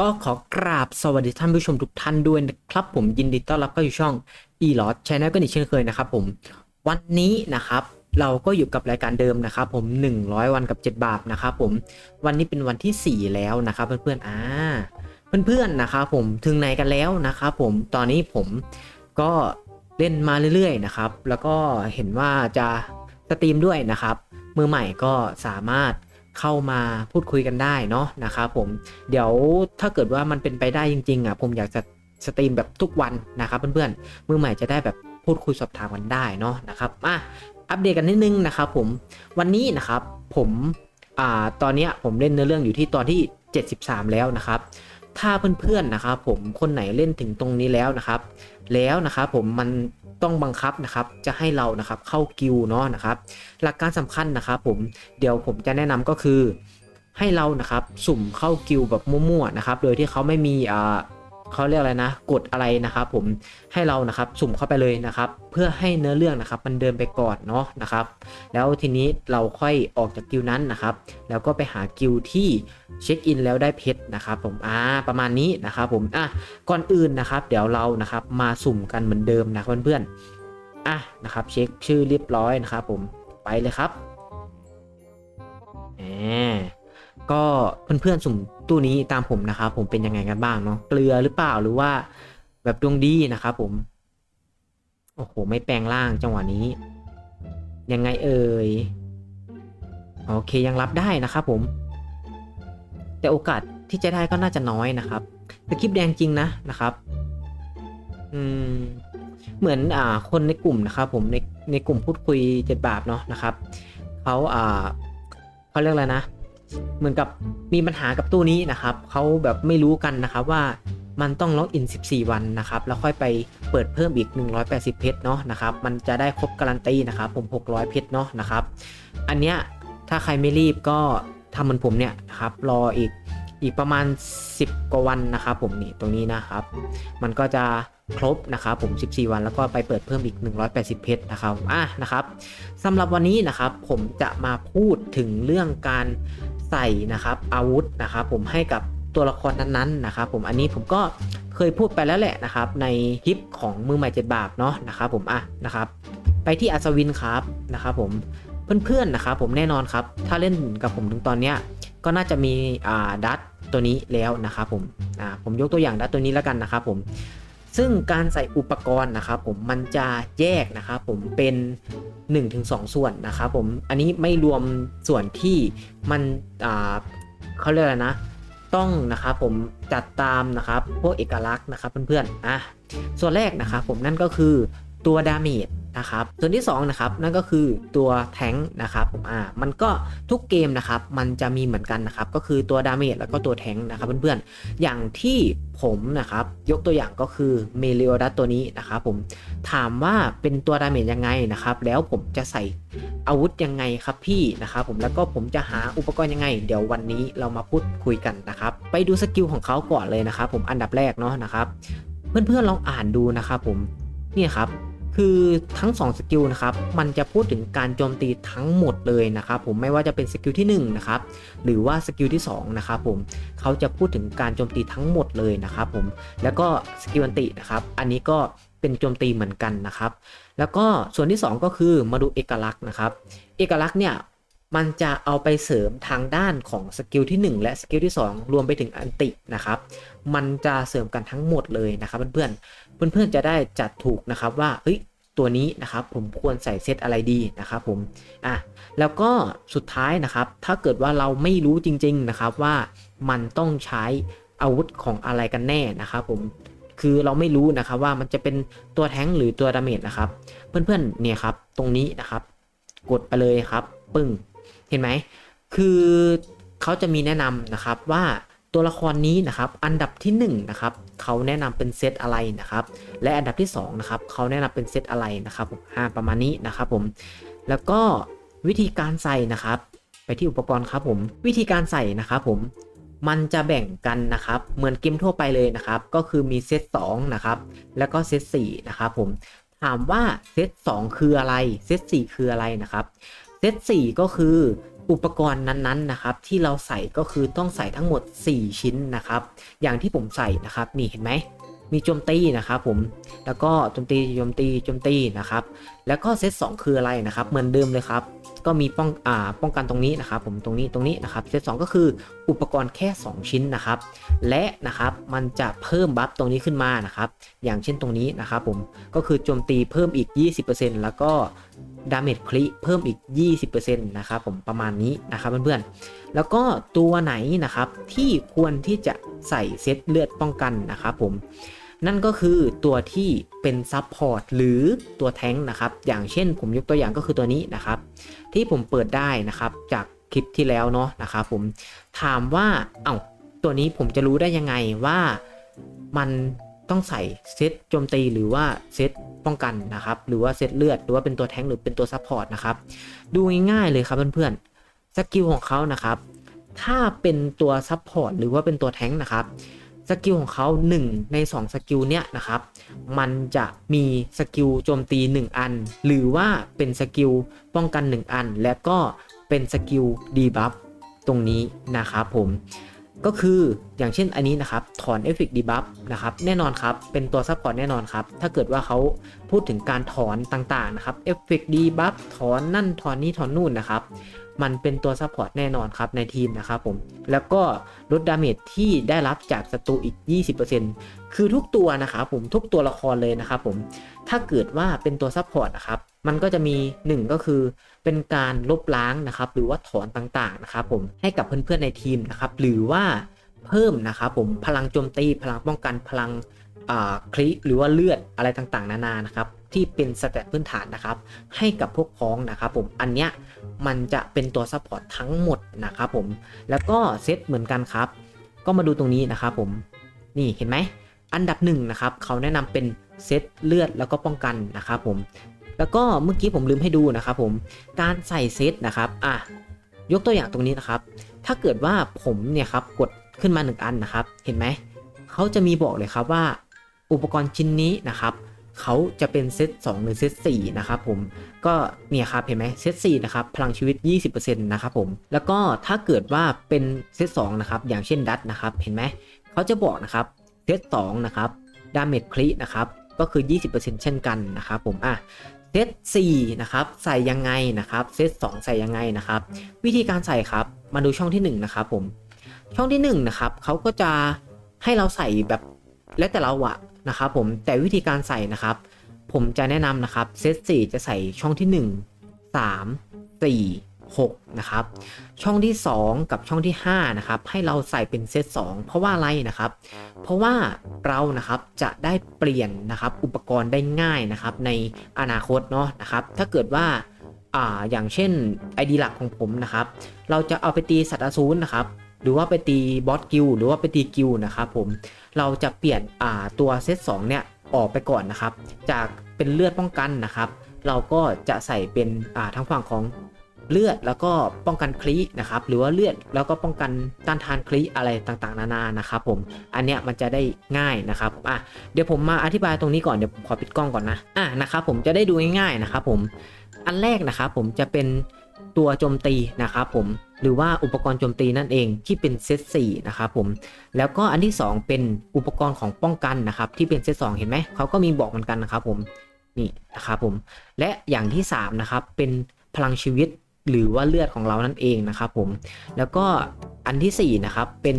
ก็ขอกราบสวัสดีท่านผู้ชมทุกท่านด้วยนะครับ ผมยินดีต้อนรับเข้าสู่ช่อง e l o t Channel กันอีกเช่นเคยนะครับผมวันนี้นะครับ เราก็อยู่กับรายการเดิมนะครับผม 100 วันกับ 7 บาทนะครับผมวันนี้เป็นวันที่ 4 แล้วนะครับเพื่อนๆอ่าเพื่อนๆนะครับผมถึงไหนกันแล้วนะครับผมตอนนี้ผมก็เล่นมาเรื่อยๆนะครับแล้วก็เห็นว่าจะสตรีมด้วยนะครับมือใหม่ก็สามารถ เข้ามาพูดคุยกันได้เนาะนะครับผมเดี๋ยวถ้าเกิดว่ามันเป็นไปได้จริงๆอะผมอยากจะสตรีมแบบทุกวันนะครับเพื่อนๆมือใหม่จะได้แบบพูดคุยสอบถามกันได้เนาะนะครับอะอัปเดตกันนิดนึงนะครับผมวันนี้นะครับผมอ่าตอนนี้ผมเล่นเนื้อเรื่องอยู่ที่ตอนที่ 73 แล้วนะครับ ถ้าเพื่อนๆนะครับผมคนไหนเล่นถึงตรงนี้แล้วนะครับ แล้วนะครับผมมันต้องบังคับนะครับจะให้เรานะครับเข้ากิวเนาะนะครับหลักการสำคัญนะครับผมเดี๋ยวผมจะแนะนำก็คือให้เรานะครับสุ่มเข้ากิวแบบมั่วๆนะครับโดยที่เขาไม่มีอ่า เขาเรียกอะไรนะกฎอะไรนะครับผมให้เรานะครับสุ่มเข้าไปเลยนะครับ เพื่อให้เนื้อเรื่องนะครับ มันเดินไปก่อนเนาะนะครับ แล้วทีนี้เราค่อยออกจากกิวนั้นนะครับ แล้วก็ไปหากิวที่เช็คอินแล้วได้เพชรนะครับผมอ่าประมาณนี้นะครับผมอะก่อนอื่นนะครับ เดี๋ยวเรานะครับมาสุ่มกันเหมือนเดิมนะเพื่อนๆอะนะครับ เช็คชื่อเรียบร้อยนะครับ ผมไปเลยครับแหม ก็เพื่อนๆสุ่มตู้นี้ตามผมนะครับผมเป็นยังไงกันบ้างเนาะเกลือหรือเปล่าหรือว่าแบบดวงดีนะครับผม โอ้โห ไม่แปลงร่างจังหวะนี้ ยังไงเอ่ยโอเคยังรับได้นะครับผม แต่โอกาสที่จะได้ก็น่าจะน้อยนะครับสคริปแดงจริงนะนะครับ อืม เหมือนอ่า คนในกลุ่มนะครับผมในในกลุ่มพูดคุยเจ็ดบาทเนาะนะครับเขาอ่าเขาเรียกอะไรนะ เหมือนกับมีปัญหากับตู้นี้นะครับเขาแบบไม่รู้กันนะครับว่ามันต้องล็อกอิน 14 วันนะครับ แล้วค่อยไปเปิดเพิ่มอีก 180 เพชรเนาะนะครับ มันจะได้ครบการันตีนะครับ ผม 600 เพชรเนาะนะครับ อันเนี้ยถ้าใครไม่รีบก็ทำเหมือนผมเนี่ยนะครับ รออีกอีกประมาณ 10 กว่าวันนะครับผมนี่ตรงนี้นะครับ มันก็จะครบนะครับผม 14 วันแล้วก็ไปเปิดเพิ่มอีก 180 เพชรนะครับอะนะครับสำหรับวันนี้นะครับผมจะมาพูดถึงเรื่องการ ใส่นะครับอาวุธนะครับผมให้กับตัวละครนั้นๆนะครับผมอันนี้ผมก็เคยพูดไปแล้วแหละนะครับในคลิปของมือใหม่เจ็ดบาปเนาะนะครับผมอะนะครับไปที่อัศวินครับนะครับผมเพื่อนๆนะครับผมแน่นอนครับถ้าเล่นกับผมถึงตอนเนี้ยก็น่าจะมีอ่าดัตตัวนี้แล้วนะครับผมอ่าผมยกตัวอย่างดัตตัวนี้แล้วกันนะครับผม ซึ่งการใส่อุปกรณ์นะครับผมมันจะแยกนะครับผมเป็น 1-2 ส่วนนะครับผมอันนี้ไม่รวมส่วนที่มันอ่าเขาเรียกอะไรนะต้องนะครับผมจัดตามนะครับพวกเอกลักษณ์นะครับเพื่อนๆอะส่วนแรกนะครับผมนั่นก็คือตัวดาเมจ นะครับส่วนที่2นะครับนั่นก็คือตัวแทงค์นะครับผมอ่ามันก็ทุกเกมนะครับมันจะมีเหมือนกันนะครับก็คือตัวดาเมจแล้วก็ตัวแทงค์นะครับเพื่อนๆอย่างที่ผมนะครับยกตัวอย่างก็คือเมเลโอดัสตัวนี้นะครับผมถามว่าเป็นตัวดาเมจยังไงนะครับแล้วผมจะใส่อาวุธยังไงครับพี่นะครับผมแล้วก็ผมจะหาอุปกรณ์ยังไง เดี๋ยววันนี้เรามาพูดคุยกันนะครับไปดูสกิลของเขาก่อนเลยนะครับผมอันดับแรกเนาะนะครับเพื่อนๆลองอ่านดูนะครับผมเนี่ยครับ คือทั้ง2สกิลนะครับมันจะพูดถึงการโจมตีทั้งหมดเลยนะครับผมไม่ว่าจะเป็นสกิลที่1นะครับหรือว่าสกิลที่2นะครับผมเขาจะพูดถึงการโจมตีทั้งหมดเลยนะครับผมแล้วก็สกิลอันตินะครับอันนี้ก็เป็นโจมตีเหมือนกันนะครับ แล้วก็ส่วนที่ 2 ก็คือมาดูเอกลักษณ์นะครับ เอกลักษณ์เนี่ยมันจะเอาไปเสริมทางด้านของสกิลที่ 1 และสกิลที่ 2 รวมไปถึงอันตินะครับ มันจะเสริมกันทั้งหมดเลยนะครับเพื่อนๆ เพื่อนๆจะได้จัดถูกนะครับว่าเฮ้ยตัวนี้นะครับผมควรใส่เซตอะไรดีนะครับผมอะแล้วก็สุดท้ายนะครับถ้าเกิดว่าเราไม่รู้จริงๆนะครับว่ามันต้องใช้อาวุธของอะไรกันแน่นะครับผมคือเราไม่รู้นะครับว่ามันจะเป็นตัวแท้งหรือตัวดาเมจนะครับ เพื่อนๆเนี่ยครับตรงนี้นะครับ กดไปเลยครับ ปึ้งเห็นไหมคือเขาจะมีแนะนำนะครับว่า ตัวละครนี้นะครับอันดับที่1นะครับเขาแนะนำเป็นเซตอะไรนะครับและอันดับที่2นะครับเขาแนะนำเป็นเซตอะไรนะครับผมอ่าประมาณนี้นะครับผมแล้วก็วิธีการใส่นะครับ ไปที่อุปกรณ์ครับผมวิธีการใส่นะครับผมมันจะแบ่งกันนะครับ เหมือนเกมทั่วไปเลยนะครับ ก็คือมีเซต2นะครับแล้วก็เซต4นะครับผมถามว่าเซต2คืออะไรเซต4คืออะไรนะครับเซต4ก็คือ อุปกรณ์นั้นๆนะครับที่เราใส่ก็คือต้องใส่ทั้งหมด 4 ชิ้นนะครับ อย่างที่ผมใส่นะครับนี่เห็นไหม มีโจมตีนะครับผม แล้วก็โจมตีโจมตีโจมตีนะครับ แล้วก็เซต2คืออะไรนะครับ เหมือนเดิมเลยครับ ก็มีป้องอ่าป้องกันตรงนี้นะครับ ผมตรงนี้ตรงนี้นะครับ เซต2ก็คืออุปกรณ์แค่ 2 ชิ้นนะครับ และนะครับมันจะเพิ่มบัฟตรงนี้ขึ้นมานะครับ อย่างเช่นตรงนี้นะครับผม ก็คือโจมตีเพิ่มอีก 20%แล้วก็ดาเมจคลิเพิ่มอีก 20%นะครับผมประมาณนี้นะครับเพื่อนๆ แล้วก็ตัวไหนนะครับที่ควรที่จะ ใส่เซตเลือดป้องกันนะครับผมนั่นก็คือตัวที่เป็นซับพอร์ตหรือตัวแท้งนะครับ อย่างเช่นผมยกตัวอย่างก็คือตัวนี้นะครับ ที่ผมเปิดได้นะครับ จากคลิปที่แล้วเนาะนะครับผมถามว่าเอ้าตัวนี้ผมจะรู้ได้ยังไงว่ามันต้องใส่เซตโจมตีหรือว่าเซตป้องกันนะครับ หรือว่าเซตเลือดหรือว่าเป็นตัวแท้งหรือเป็นตัวซับพอร์ตนะครับ ดูง่ายๆเลยครับเพื่อนๆสกิลของเขานะครับ ถ้าเป็นตัวซับพอร์ตหรือว่าเป็นตัวแท้งนะครับสกิลของเขา1 ใน 2 สกิลเนี้ยนะครับ มันจะมีสกิลโจมตี 1 อัน หรือว่าเป็นสกิลป้องกัน 1 อัน และก็เป็นสกิลดีบัฟตรงนี้นะครับผม ก็คืออย่างเช่นอันนี้นะครับ ถอนเอฟเฟกต์ดีบัฟนะครับ แน่นอนครับ เป็นตัวซัพพอร์ตแน่นอนครับ ถ้าเกิดว่าเขาพูดถึงการถอนต่างๆนะครับเอฟเฟกต์ดีบัฟถอนนั่นถอนนี่ถอนนู่นนะครับ มันเป็นตัวซัพพอร์ตแน่นอนครับในทีมนะครับผม แล้วก็ลดดาเมจที่ได้รับจากศัตรูอีก 20%คือทุกตัวนะครับผมทุกตัวละครเลยนะครับผม ถ้าเกิดว่าเป็นตัวซัพพอร์ตนะครับ มันก็จะมี 1 ก็คือเป็นการลบล้างนะครับ หรือว่าถอนต่างๆนะครับผมให้กับเพื่อนๆในทีมนะครับ หรือว่าเพิ่มนะครับผมพลังโจมตีพลังป้องกันพลังคลิหรือว่าเลือดอะไรต่างๆ นานานะครับ ที่เป็นสแตทพื้นฐานนะครับ ให้กับพวกพ้องนะครับผมอันเนี้ยมันจะเป็นตัวซัพพอร์ตทั้งหมดนะครับผมแล้วก็เซตเหมือนกันครับ ก็มาดูตรงนี้นะครับผมนี่เห็นไหมอันดับหนึ่งนะครับเขาแนะนำเป็นเซตเลือดแล้วก็ป้องกันนะครับผมแล้วก็เมื่อกี้ผมลืมให้ดูนะครับผมการใส่เซตนะครับอะยกตัวอย่างตรงนี้นะครับ ถ้าเกิดว่าผมเนี่ยครับกดขึ้นมา 1 อันนะครับ เห็นไหม เขาจะมีบอกเลยครับว่า อุปกรณ์ชิ้นนี้นะครับ เขาจะเป็นเซต2หรือเซต4นะครับผมก็เนี่ยครับเห็นไหมเซต4นะครับพลังชีวิต 20%นะครับผมแล้วก็ถ้าเกิดว่าเป็นเซต2นะครับอย่างเช่นดัตนะครับเห็นไหมเขาจะบอกนะครับเซต2นะครับดาเมจคลินะครับก็คือ 20%เช่นกันนะครับผมอะเซต4นะครับใส่ยังไงนะครับเซต2ใส่ยังไงนะครับวิธีการใส่ครับมาดูช่องที่ 1 นะครับผมช่องที่1นะครับเขาก็จะให้เราใส่แบบแล้วแต่เราอะ นะครับผมแต่วิธีการใส่นะครับ ผมจะแนะนำนะครับเซต4จะใส่ช่องที่ 1 3 4 6นะครับช่องที่ 2 กับช่องที่5นะครับให้เราใส่เป็นเซต2เพราะว่าอะไรนะครับ เพราะว่าเรานะครับจะได้เปลี่ยนนะครับอุปกรณ์ได้ง่ายนะครับในอนาคตเนาะนะครับถ้าเกิดว่าอ่าอย่างเช่น ID หลักของผมนะครับ เราจะเอาไปตีสัตว์อสูรนะครับ รือว่าไปตีบอสกิลหรือว่าไปตีกิลนะครับผมเราจะเปลี่ยนอ่าตัวเซต2เนี่ยออกไปก่อนนะครับ จากเป็นเลือดป้องกันนะครับ เราก็จะใส่เป็นอ่าทางฝั่งของเลือดแล้วก็ป้องกันคลีนะครับหรือว่าเลือดแล้วก็ป้องกันต้านทานคลีอะไรต่างๆ นานานะครับผมอันเนี้ยมันจะได้ง่ายนะครับอะเดี๋ยวผมมาอธิบายตรงนี้ก่อนเดี๋ยวผมขอปิดกล้องก่อนนะอะนะครับผมจะได้ดูง่ายๆนะครับผมอันแรกนะครับผมจะเป็น ตัวโจมตีนะครับผมหรือว่าอุปกรณ์โจมตีนั่นเองที่เป็นเซต4นะครับผมแล้วก็อันที่ 2 เป็นอุปกรณ์ของป้องกันนะครับที่เป็นเซต2เห็นไหมเขาก็มีบอกเหมือนกันนะครับผมนี่นะครับผมและอย่างที่3นะครับเป็นพลังชีวิตหรือว่าเลือดของเรานั่นเองนะครับผมแล้วก็อันที่4นะครับเป็น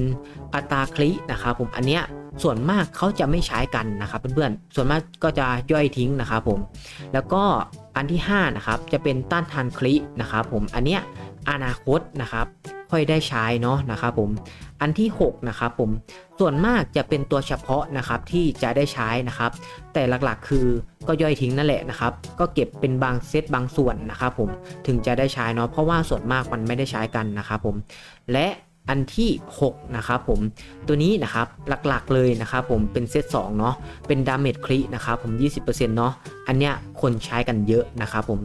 อัตราคลินะครับผมอันเนี้ยส่วนมากเขาจะไม่ใช้กันนะครับเพื่อนๆส่วนมากก็จะย่อยทิ้งนะครับผมแล้วก็ อันที่5นะครับจะเป็นต้านทานคลินะครับผมอันเนี้ยอนาคตนะครับค่อยได้ใช้เนาะนะครับผมอันที่6นะครับผมส่วนมากจะเป็นตัวเฉพาะนะครับที่จะได้ใช้นะครับ แต่หลักๆคือก็ย่อยทิ้งนั่นแหละนะครับ ก็เก็บเป็นบางเซตบางส่วนนะครับผมถึงจะได้ใช้เนาะเพราะว่าส่วนมากมันไม่ได้ใช้กันนะครับผมและ อันที่ 6 นะครับผมตัวนี้นะครับหลักๆเลยนะครับผมเป็นเซต2เนาะเป็นดาเมจคลินะครับผม 20%เนาะอันเนี้ยคนใช้กันเยอะนะครับผม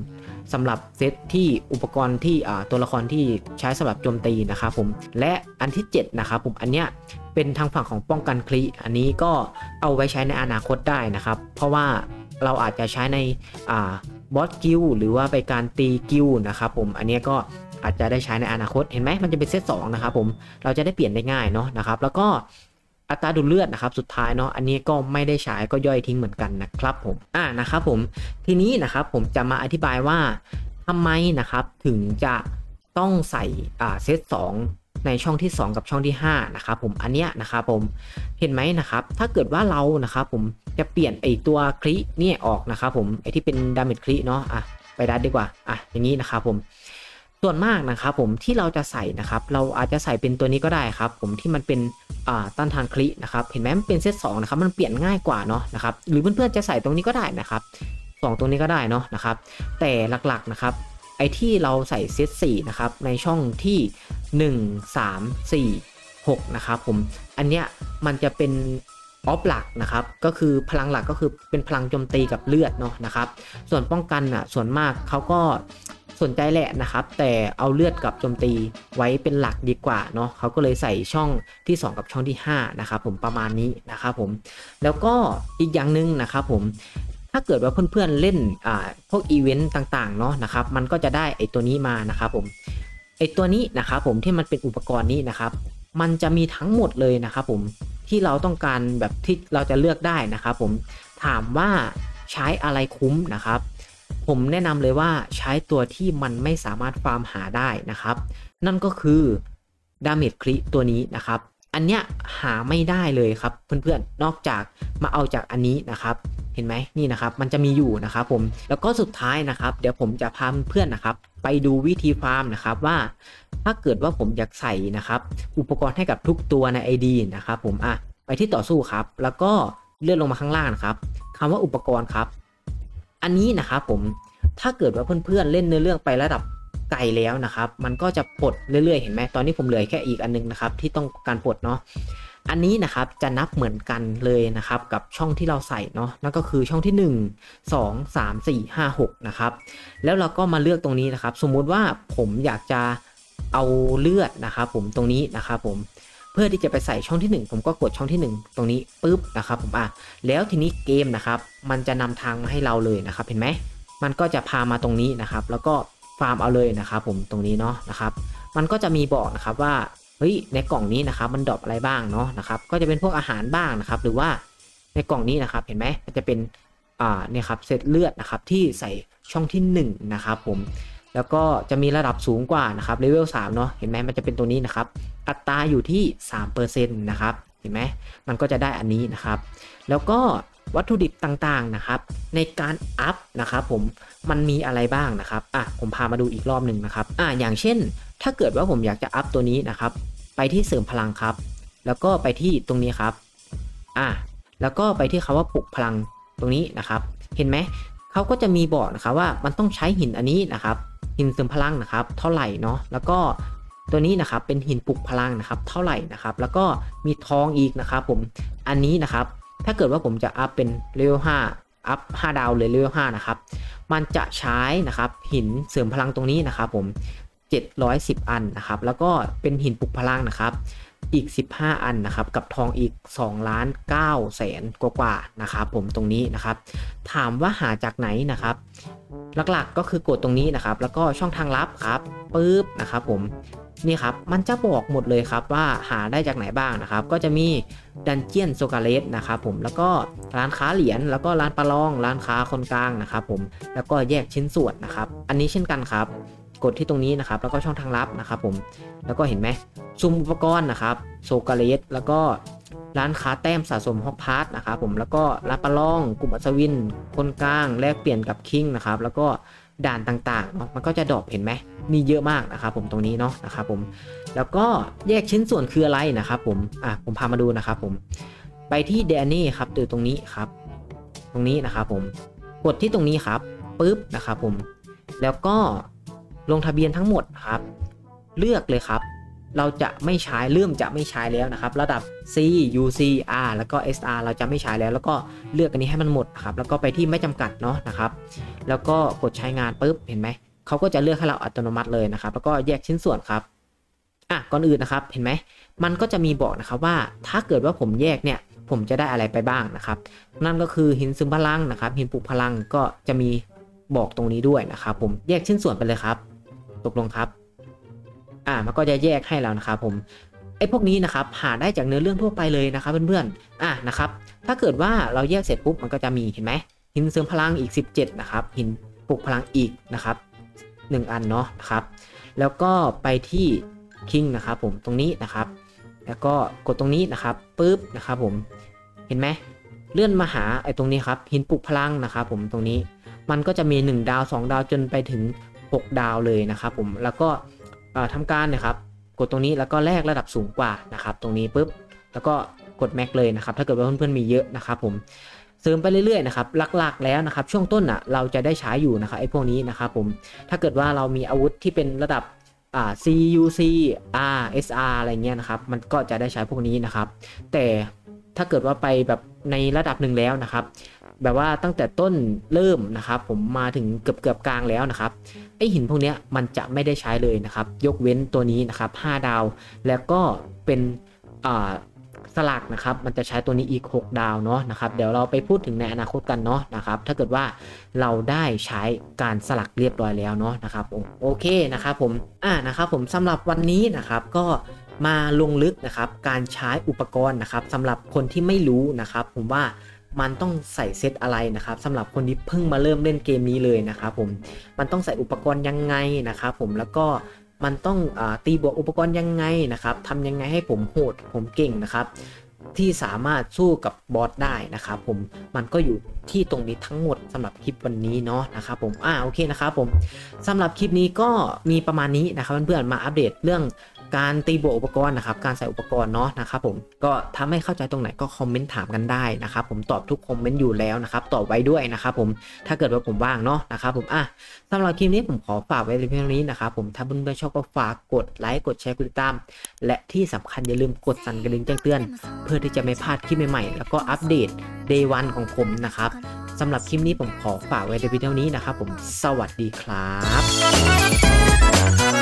สำหรับเซตที่อุปกรณ์ที่ตัวละครที่ใช้สำหรับโจมตีนะครับผมและอันที่ 7 นะครับผมอันเนี้ยเป็นทางฝั่งของป้องกันคลิอันนี้ก็เอาไว้ใช้ในอนาคตได้นะครับ เพราะว่าเราอาจจะใช้ในบอสกิลหรือว่าไปการตีกิลนะครับผมอันนี้ก็ อาจจะได้ใช้ในอนาคตเห็นไหมมันจะเป็นเซตสองนะครับผมเราจะได้เปลี่ยนได้ง่ายเนาะนะครับ แล้วก็อัตราดูดเลือดนะครับสุดท้ายเนาะอันนี้ก็ไม่ได้ใช้ก็ย่อยทิ้งเหมือนกันนะครับผมอ่านะครับผมทีนี้นะครับผมจะมาอธิบายว่าทำไมนะครับถึงจะต้องใส่อ่าเซตสองในช่องที่ 2 กับช่องที่5นะครับผมอันเนี้ยนะครับผมเห็นไหมนะครับถ้าเกิดว่าเรานะครับผมจะเปลี่ยนไอตัวคลิเนี่ยออกนะครับผมไอที่เป็นดาเมจคลิเนาะอะไปดัดดีกว่าอะอย่างนี้นะครับผม ส่วนมากนะครับผมที่เราจะใส่นะครับเราอาจจะใส่เป็นตัวนี้ก็ได้ครับ ผมที่มันเป็นต้านทานคลินะครับเห็นไหมมันเป็นเซตสองนะครับมันเปลี่ยนง่ายกว่าเนาะนะครับหรือเพื่อนๆจะใส่ตรงนี้ก็ได้นะครับสองตรงนี้ก็ได้เนาะนะครับ แต่หลักๆนะครับไอที่เราใส่เซตสี่นะครับในช่องที่ 1 3 4 6นะครับผมอันเนี้ยมันจะเป็น ออฟหลักนะครับก็คือพลังหลักก็คือเป็นพลังโจมตีกับเลือดเนาะนะครับ ส่วนป้องกันอะส่วนมากเขาก็สนใจแหละนะครับ แต่เอาเลือดกับโจมตีไว้เป็นหลักดีกว่าเนาะเขาก็เลยใส่ช่องที่ 2 กับช่องที่5นะครับผมประมาณนี้นะครับผมแล้วก็อีกอย่างหนึ่งนะครับผมถ้าเกิดว่าเพื่อนๆเล่นอ่าพวกอีเวนต์ต่างๆเนาะนะครับมันก็จะได้ไอตัวนี้มานะครับผมไอตัวนี้นะครับผมที่มันเป็นอุปกรณ์นี้นะครับ มันจะมีทั้งหมดเลยนะครับผมที่เราต้องการแบบที่เราจะเลือกได้นะครับผมถามว่าใช้อะไรคุ้มนะครับ ผมแนะนำเลยว่าใช้ตัวที่มันไม่สามารถฟาร์มหาได้นะครับ นั่นก็คือดาเมจคลิตัวนี้นะครับ อันเนี้ยหาไม่ได้เลยครับเพื่อนๆนอกจากมาเอาจากอันนี้นะครับเห็นไหมนี่นะครับมันจะมีอยู่นะครับผมแล้วก็สุดท้ายนะครับ เดี๋ยวผมจะพาเพื่อนๆนะครับ ไปดูวิธีฟาร์มนะครับว่า ถ้าเกิดว่าผมอยากใส่นะครับ อุปกรณ์ให้กับทุกตัวใน ID นะครับผมอะไปที่ต่อสู้ครับ แล้วก็เลื่อนลงมาข้างล่างครับคำว่าอุปกรณ์ครับ อันนี้นะครับผมถ้าเกิดว่าเพื่อนๆเล่นเนื้อเรื่องไประดับ ไกลแล้วนะครับ มันก็จะปลดเรื่อยๆ เห็นไหมตอนนี้ผมเหลือแค่อีกอันนึงนะครับที่ต้องการปลดเนาะอันนี้นะครับจะนับเหมือนกันเลยนะครับกับช่องที่เราใส่เนาะนั่นก็คือช่องที่ 1 2 3 4 5 6นะครับแล้วเราก็มาเลือกตรงนี้นะครับ สมมุติว่าผมอยากจะเอาเลือดนะครับผมตรงนี้นะครับผมเพื่อที่จะไปใส่ช่องที่ 1 ผมก็กดช่องที่ 1 ตรงนี้ปุ๊บนะครับผมอะแล้วทีนี้เกมนะครับ มันจะนำทางมาให้เราเลยนะครับ เห็นไหมมันก็จะพามาตรงนี้นะครับ แล้วก็ ฟาร์มเอาเลยนะครับผมตรงนี้เนาะนะครับมันก็จะมีบอกนะครับว่าเฮ้ยในกล่องนี้นะครับมันดรอปอะไรบ้างเนาะนะครับก็จะเป็นพวกอาหารบ้างนะครับ หรือว่าในกล่องนี้นะครับเห็นไหมมันจะเป็นอ่าเนี่ยครับเซตเลือดนะครับที่ใส่ช่องที่1นะครับผมแล้วก็จะมีระดับสูงกว่านะครับเลเวล3เนาะเห็นไหมมันจะเป็นตัวนี้นะครับอัตราอยู่ที่3%นะครับเห็นไหมมันก็จะได้อันนี้นะครับ แล้วก็ วัตถุดิบต่างๆนะครับ ในการอัพนะครับผมมันมีอะไรบ้างนะครับอะผมพามาดูอีกรอบหนึ่งนะครับอะอย่างเช่น ถ้าเกิดว่าผมอยากจะอัพตัวนี้นะครับ ไปที่เสริมพลังครับ แล้วก็ไปที่ตรงนี้ครับอะแล้วก็ไปที่คาว่าปลุกพลังตรงนี้นะครับ เห็นไหมเขาก็จะมีบอกนะครับว่ามันต้องใช้หินอันนี้นะครับ หินเสริมพลังนะครับ เท่าไหร่เนาะแล้วก็ตัวนี้นะครับเป็นหินปลุกพลังนะครับ เท่าไหร่นะครับ แล้วก็มีทองอีกนะครับ ผมอันนี้นะครับ ถ้าเกิดว่าผมจะอัพเป็นเลเวล5อัพ5ดาวเลยเลเวล5นะครับ มันจะใช้นะครับหินเสริมพลังตรงนี้นะครับผม 710 อันนะครับ แล้วก็เป็นหินปลุกพลังนะครับ อีก 15 อันนะครับ กับทองอีก2ล้าน9แสนกว่าๆนะครับผมตรงนี้นะครับ ถามว่าหาจากไหนนะครับ หลักๆก็คือกดตรงนี้นะครับ แล้วก็ช่องทางลับครับปึ๊บนะครับผมนี่ครับ มันจะบอกหมดเลยครับว่าหาได้จากไหนบ้างนะครับ ก็จะมีดันเจียนโซกาเลสนะครับผม แล้วก็ร้านค้าเหรียญ แล้วก็ร้านปลาลอง ร้านค้าคนกลางนะครับผม แล้วก็แยกชิ้นส่วนนะครับ อันนี้เช่นกันครับ กดที่ตรงนี้นะครับ แล้วก็ช่องทางลับนะครับผม แล้วก็เห็นไหมซุมอุปกรณ์นะครับ โซกาเลสแล้วก็ร้านค้าแต้มสะสมฮอกพาร์ทนะครับผม แล้วก็ร้าปลาลอง กลุ่มอัศวิน คนกลาง แลกเปลี่ยนกับคิงนะครับ แล้วก็ด่านต่างๆเนาะมันก็จะดรอปเห็นไหมมีเยอะมากนะครับผมตรงนี้เนาะนะครับผม แล้วก็แยกชิ้นส่วนคืออะไรนะครับผม อะผมพามาดูนะครับผม ไปที่เดนนี่ครับตัวตรงนี้ครับ ตรงนี้นะครับผม กดที่ตรงนี้ครับปุ๊บนะครับผม แล้วก็ ลงทะเบียนทั้งหมดครับ เลือกเลยครับ เราจะไม่ใช้เริ่มจะไม่ใช้แล้วนะครับ ระดับ C UC R แล้วก็ SR เราจะไม่ใช้แล้ว แล้วก็เลือกอันนี้ให้มันหมดครับ แล้วก็ไปที่ไม่จำกัดเนาะนะครับ แล้วก็กดใช้งานปุ๊บเห็นไหมเขาก็จะเลือกให้เราอัตโนมัติเลยนะครับ แล้วก็แยกชิ้นส่วนครับอะก่อนอื่นนะครับเห็นไหมมันก็จะมีบอกนะครับว่าถ้าเกิดว่าผมแยกเนี่ยผมจะได้อะไรไปบ้างนะครับ นั่นก็คือหินซึมพลังนะครับ หินปลุกพลังก็จะมีบอกตรงนี้ด้วยนะครับ ผมแยกชิ้นส่วนไปเลยครับ ตกลงครับ อ่ามันก็จะแยกให้แล้วนะครับผมไอ้พวกนี้นะครับหาได้จากเนื้อเรื่องทั่วไปเลยนะครับเพื่อนๆอะนะครับ ถ้าเกิดว่าเราแยกเสร็จปุ๊บมันก็จะมีเห็นไหมหินเสริมพลังอีก 17 นะครับหินปลุกพลังอีกนะครับ 1 อันเนาะนะครับ แล้วก็ไปที่คิงนะครับผมตรงนี้นะครับ แล้วก็กดตรงนี้นะครับปุ๊บนะครับผมเห็นไหมเลื่อนมาหาไอ้ตรงนี้ครับหินปลุกพลังนะครับผมตรงนี้ มันก็จะมี 1 ดาว 2 ดาวจนไปถึง 6 ดาวเลยนะครับผมแล้วก็เอ่อทำการนะครับกดตรงนี้แล้วก็แลกระดับสูงกว่านะครับตรงนี้ปุ๊บแล้วก็กดแม็กเลยนะครับถ้าเกิดว่าเพื่อนๆมีเยอะนะครับผมเสริมไปเรื่อยๆนะครับหลักๆแล้วนะครับช่วงต้นอะเราจะได้ใช้อยู่นะครับไอ้พวกนี้นะครับผมถ้าเกิดว่าเรามีอาวุธที่เป็นระดับอ่า CUC R SR อะไรเงี้ยนะครับมันก็จะได้ใช้พวกนี้นะครับแต่ ถ้าเกิดว่าไปแบบในระดับหนึ่งแล้วนะครับ แบบว่าตั้งแต่ต้นเริ่มนะครับ ผมมาถึงเกือบเกือบๆกลางแล้วนะครับไอหินพวกนี้มันจะไม่ได้ใช้เลยนะครับ ยกเว้นตัวนี้นะครับ 5 ดาว แล้วก็เป็นสลักนะครับ มันจะใช้ตัวนี้อีก 6 ดาวเนาะนะครับ เดี๋ยวเราไปพูดถึงในอนาคตกันเนาะนะครับ ถ้าเกิดว่าเราได้ใช้การสลักเรียบร้อยแล้วเนาะนะครับโอโอเคนะครับผม อ่านะครับผมสำหรับวันนี้นะครับก็ มาลงลึกนะครับการใช้อุปกรณ์นะครับสำหรับคนที่ไม่รู้นะครับผมว่ามันต้องใส่เซตอะไรนะครับสำหรับคนที่เพิ่งมาเริ่มเล่นเกมนี้เลยนะครับผมมันต้องใส่อุปกรณ์ยังไงนะครับผมแล้วก็มันต้องอตีบวกอุปกรณ์ยังไงนะครับทำยังไงให้ผมโหดผมเก่งนะครับ ที่สามารถสู้กับบอสได้นะครับผมมันก็อยู่ที่ตรงนี้ทั้งหมดสำหรับคลิปวันนี้เนาะนะครับผมอ่าโอเคนะครับผมสำหรับคลิปนี้ก็มีประมาณนี้นะครับเพื่อนๆมาอัปเดตเรื่อง การตีบวกอุปกรณ์นะครับ การใส่อุปกรณ์เนาะนะครับผมก็ถ้าไม่เข้าใจตรงไหนก็คอมเมนต์ถามกันได้นะครับผมตอบทุกคอมเมนต์อยู่แล้วนะครับตอบไว้ด้วยนะครับผมถ้าเกิดว่าผมว่างเนาะนะครับผมอะสำหรับคลิปนี้ผมขอฝากไว้ในเพียงเท่านี้นะครับผมถ้าเพื่อนๆชอบก็ฝากกดไลค์กดแชร์กดติดตาม และที่สำคัญอย่าลืมกดสั่นกระดิ่งแจ้งเตือน เพื่อที่จะไม่พลาดคลิปใหม่ๆ แล้วก็อัปเดต Day 1ของผมนะครับสำหรับคลิปนี้ผมขอฝากไว้ในเพียงเท่านี้นะครับผมสวัสดีครับ